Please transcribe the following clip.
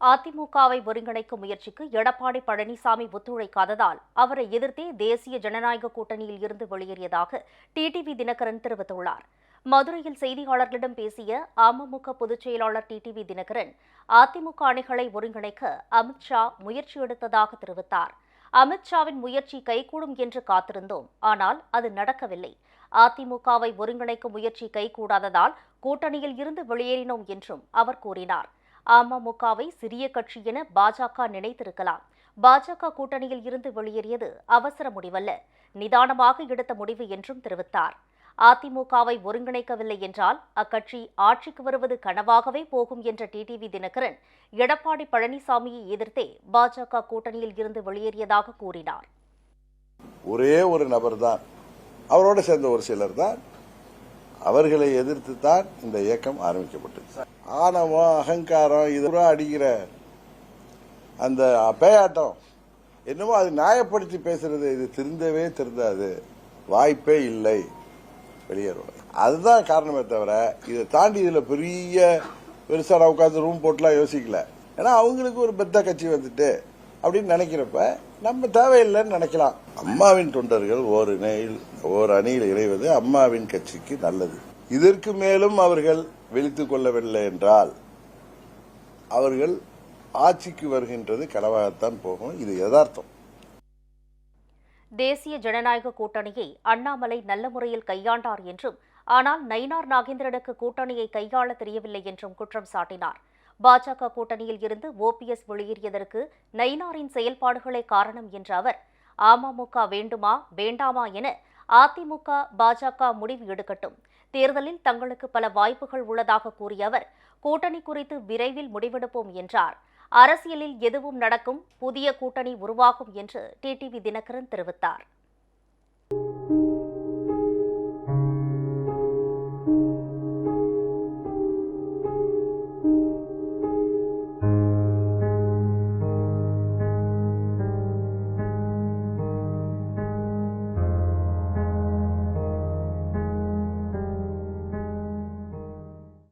அதிமுகவை ஒருங்கிணைக்கும் முயற்சிக்கு எடப்பாடி பழனிசாமி ஒத்துழைக்காததால் அவரை எதிர்த்தே தேசிய ஜனநாயக கூட்டணியில் இருந்து வெளியேறியதாக டிடிவி தினகரன் தெரிவித்துள்ளார். மதுரையில் செய்தியாளர்களிடம் பேசிய அமமுக பொதுச் செயலாளர் டிடிவி தினகரன் அதிமுக அணிகளை ஒருங்கிணைக்க அமித்ஷா முயற்சி எடுத்ததாக தெரிவித்தார். அமித்ஷாவின் முயற்சி கைகூடும் என்று காத்திருந்தோம். ஆனால் அது நடக்கவில்லை. அதிமுகவை ஒருங்கிணைக்கும் முயற்சி கைகூடாததால் கூட்டணியில் இருந்து வெளியேறினோம் என்றும் அவர் கூறினார். அமமுகவை சிறிய கட்சி என பாஜக நினைத்திருக்கலாம். பாஜக கூட்டணியில் இருந்து வெளியேறியது அவசர முடிவல்ல. நிதானமாக எடுத்த முடிவு என்றும் தெரிவித்தார். அதிமுகவை ஒருங்கிணைக்கவில்லை என்றால் அக்கட்சி ஆட்சிக்கு வருவது கனவாகவே போகும் என்ற டிடிவி தினகரன் எடப்பாடி பழனிசாமியை எதிர்த்தே பாஜக கூட்டணியில் இருந்து வெளியேறியதாக கூறினார். ஒரே ஒரு நபர் தான் அவரோட சேர்ந்த ஒரு சிலர் தான் அவர்களை எதிர்த்து தான் இந்த இயக்கம் ஆரம்பிக்கப்பட்டது. ஆணவம் அகங்காரம் இதெல்லாம் அடிக்கிற அந்த பேயாட்டம். என்னமோ அது நியாயப்படுத்தி பேசுறது இது திருந்தவே திருந்தாது. வாய்ப்பே இல்லை. வெளியேறும். அதுதான் காரணமே தவிர இதை தாண்டி இதில் பெரிய பெருசாக உட்காந்து ரூம் போட்டுலாம் யோசிக்கல. ஏன்னா அவங்களுக்கு ஒரு பெத்த கட்சி வந்துட்டு அப்படின்னு நினைக்கிறப்ப நம்ம தேவையில்லைன்னு நினைக்கலாம். அம்மாவின் தொண்டர்கள் ஓர் இணையில் ஓர் அணியில் இணைவது அம்மாவின் கட்சிக்கு நல்லது. இதற்கு மேலும் அவர்கள் விழித்துக் கொள்ளவில்லை என்றால் அவர்கள் ஆட்சிக்கு வருகின்றது கனவாகத்தான் போகும். இது யதார்த்தம். தேசிய ஜனநாயக கூட்டணியை அண்ணாமலை நல்ல முறையில் கையாண்டார் என்றும் ஆனால் நயினார் நாகேந்திரனுக்கு கூட்டணியை கையாள தெரியவில்லை என்றும் குற்றம் சாட்டினார். பாஜக கூட்டணியில் இருந்து ஓபிஎஸ் வெளியேறியதற்கு நயினாரின் செயல்பாடுகளே காரணம் என்ற அவர் அமமுக வேண்டுமா வேண்டாமா என அதிமுக பாஜக முடிவு எடுக்கட்டும். தேர்தலில் தங்களுக்கு பல வாய்ப்புகள் உள்ளதாக கூறிய அவர் கூட்டணி குறித்து விரைவில் முடிவெடுப்போம் என்றார். அரசியலில் எதுவும் நடக்கும் புதிய கூட்டணி உருவாகும் என்று டிடிவி தினகரன் தெரிவித்தார்.